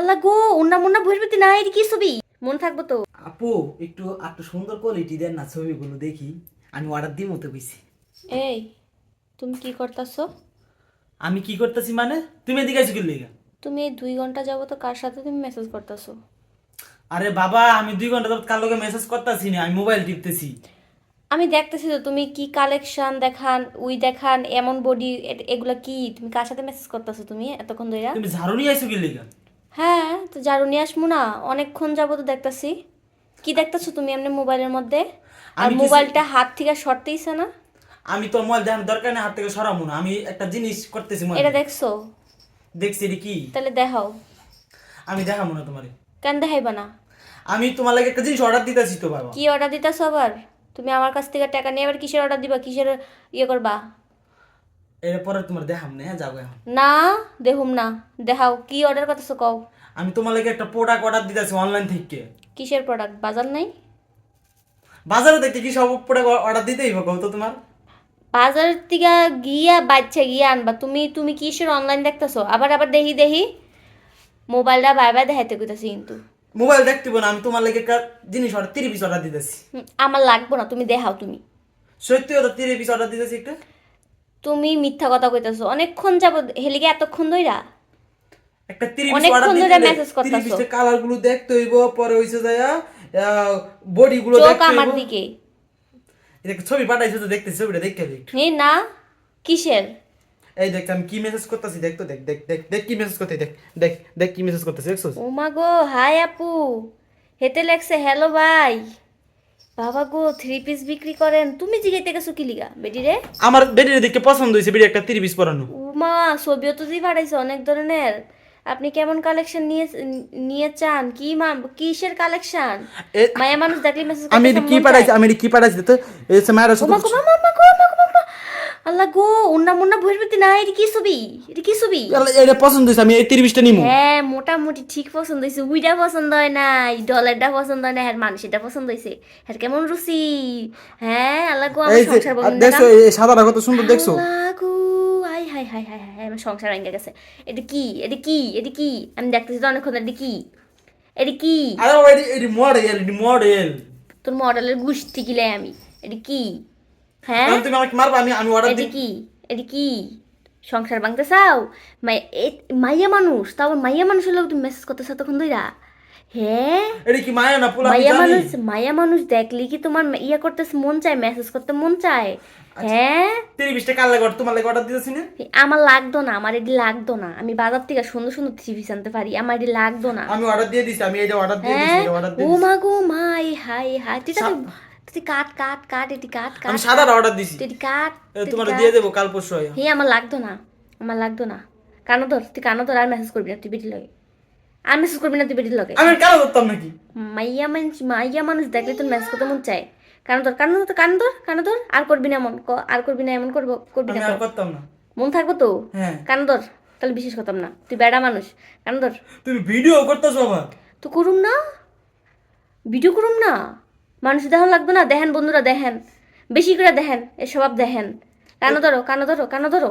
আল্লাহ গো উন্না মুন্না ভরবিতে না এর কি ছবি মন থাকব তো। আপু একটু একটু সুন্দর কোয়ালিটি দেন না ছবিগুলো দেখি। আমি অর্ডার দিই মতো বেশি এই তুমি কি করতেছো? আমি কি করতেছি মানে? তুমি এদিকে আছো কি লেগা তুমি এই দুই ঘণ্টা যাব তো কার সাথে তুমি মেসেজ করতেছো? আরে বাবা আমি দুই ঘণ্টা যাবত কার লোকে মেসেজ করতেছি না? আমি মোবাইল টিপতেছি। আমি দেখতেছি তো তুমি কি কালেকশন দেখান উই দেখান এমন বডি এগুলা কি? তুমি কার সাথে মেসেজ করতেছো তুমি এতক্ষণ ধরে তুমি ঝাড়ু নিয়ে আইছো কি লেগা হ্যাঁ তো জারু নিয়ে আসব না অনেকক্ষণ যাব তো দেখতেছি। কি দেখতেছো তুমি এমনি মোবাইলের মধ্যে? আর আমি কিছু- মোবাইলটা হাত থেকে সরতেইছে না? আমি তো মোবাইল দেখানোর দরকার নেই হাত থেকে সরাবো না। আমি একটা জিনিস করতেছি মোবাইল। এটা দেখছ? দেখছি এটা কি? তাহলে দেখাও। আমি দেখাবো না তোমারে। কেন দেখাইবা না? আমি তোমার লাগে একটা জিনিস অর্ডার দিতেছি তো বাবা। কি অর্ডার দিতেছো আবার? তুমি আমার কাছ থেকে টাকা নিয়ে আবার কিসের অর্ডার দিবা? কিসের ইয়ে করবা? এরপরে তোমার দেখাম না হ্যাঁ যাব এখন। না দেহুম না। দেখাও কি অর্ডার করতেছো কও? আমি তোমার লাগে একটা প্রোডাক্ট অর্ডার দিতেছি অনলাইন থেকে। কিসের প্রোডাক্ট বাজার নাই? বাজারে দেখতে কি সব প্রোডাক্ট অর্ডার দিতেই হবে তো তোমার। বাজার থেকে গিয়া বাচ্চা গিয়া আনবা। তুমি তুমি কিসের অনলাইন দেখতেছো? আবার আবার দেখি দেখি। মোবাইলটা বাই বাই দেখাইতে কইতাছি কিন্তু। মোবাইল দেখতে না আমি তোমার লাগে একটা জিনিস অর্ডার তিরিশ পিস অর্ডার দিতেছি। আমার লাগবো না তুমি দেখাও তুমি। সত্যি কথা তিরিশ পিস অর্ডার দিতেছি একটা। তুমি মিথ্যা কথা কইতাছো। অনেকক্ষণ যাব হেলিগে এতক্ষণ ধইরা? একটা তিরিশ অনেকক্ষণ অর্ডার ধরে দিতে message করতাছো। তিরিশ পিসের কালারগুলো দেখতে হইব পরে হইছে যায় বডি গুলো দেখতে আমার দিকে। এটা ছবি পাঠাইছো তো দেখতে ছবিটা দেখতে হবে একটু। না কিসের? এই দেখ আমি কি মেসেজ করতেছি দেখ তো দেখ দেখ দেখ দেখ কি মেসেজ করতে দেখ দেখ দেখ কি মেসেজ করতেছি দেখছ ও মা গো হাই আপু। হেতে লেখছে হ্যালো ভাই। বাবা গো থ্রি পিস বিক্রি করেন। তুমি জিগাইতে গেছো কি লিগা? বেডি রে? আমার বেডির দেখে পছন্দ হয়েছে বেডি একটা থ্রি পিস পরানো। মা ছবিও তো দিয়ে পাঠাইছে অনেক ধরনের। আপনি কেমন কালেকশন নিয়ে নিয়ে চান? কি মা কিসের কালেকশন মায়া মানুষ দেখলে মেসেজ আমি কি পাঠাইছি আমি কি পাঠাইছি? তো হচ্ছে মায়েরা শুধু আল্লাহ গো উন্না মুন্না ভরবিতে না এটা কি ছবি? এটা কি ছবি? এটা পছন্দ হয়েছে আমি এই তিরিশটা নিমু। হ্যাঁ মোটামুটি ঠিক পছন্দ হয়েছে উইটা পছন্দ হয় নাই ডলারটা পছন্দ হয় না হ্যাঁ মানুষ এটা পছন্দ হয়েছে হ্যাঁ কেমন রুচি? হ্যাঁ আল্লাহ গো আমার সংসার বন্ধ দেখছ এই সাদাটা কত সুন্দর দেখছ? আল্লাহ গো হাই হাই হাই হাই হাই আমার সংসার ভেঙে গেছে। এটা কি? এটা কি? এটা কি? আমি দেখতেছি তো অনেকক্ষণ এটা কি? এটা কি? আরে এটি মডেল এটি মডেল তোর মডেলের গুষ্টি কিলে আমি। এটা কি? হ্যাঁ? তুমি আমাকে মারবা আমি আমি অর্ডার এটা দিই কি? এটা কি? সংসার ভাঙতে চাও? মাই- এ- মাইয়া মানুষ তাও আবার মাইয়া মানুষের লোক তুমি মেসেজ করতেছো তখন দইরা হ্যাঁ? এটি কি মায়া না পোলা আমি মাইয়া জানি। মানুষ মাইয়া মানুষ দেখলি কি তোমার ইয়া করতেছে মন চায় মেসেজ করতে মন চায়। হ্যাঁ? তিরিশটা কাল লাগে তোমার লাগে অর্ডার দিতেছি না? আমার লাগতো না আমার এটি লাগতো না। আমি বাজার থেকে সুন্দর সুন্দর টিভি আনতে পারি আমার এটি লাগতো না। আমি অর্ডার দিয়ে দিছি আমি এটা অর্ডার দিয়ে দিছি হ্যাঁ? অর্ডার ও দিয়ে দিছি। মা গো মাই হাই হাই। তুই কাট কাট কাট এটি কাট কাট আমি সাদাটা অর্ডার দিছি। এটি কাট এ, তুই এটি তোমার দিয়ে দেবো কাল পরশু আয়া। হে আমার লাগতো না আমার লাগতো না। কানো ধর তুই কানো ধর আর মেসেজ করবি না তুই বেটির লগে। আর মেসেজ করবি না তুই বেটির লগে। আমি কেন করতাম নাকি? মাইয়া মানুষ মাইয়া মানুষ দেখলে তোর মেসেজ করতে মন চায়। কানো ধর কানো ধর কানো ধর কানো ধর আর করবি না এমন আর করবি না এমন করব করবি না করতাম না। মন থাকব তো? হ্যাঁ। কানো ধর তাহলে বিশেষ করতাম না। তুই বেড়া মানুষ কানো ধর তুমি ভিডিও করতেছো আবার? তো করুম না। ভিডিও করুম না। মানুষ দেখান লাগবে না দেখেন বন্ধুরা দেখেন। বেশি করে দেখেন এ স্বভাব দেখেন। কানো ধরো কানো ধরো কানো ধরো।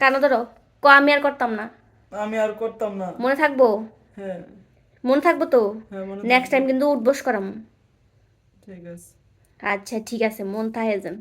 কানো ধরো। ক আমি আর করতাম না। আমি আর করতাম না। মনে থাকব? হ্যাঁ। মনে থাকব তো? হ্যাঁ নেক্সট টাইম কিন্তু উঠবস করাম। ঠিক আছে। আচ্ছা ঠিক আছে মন থাকে যেন।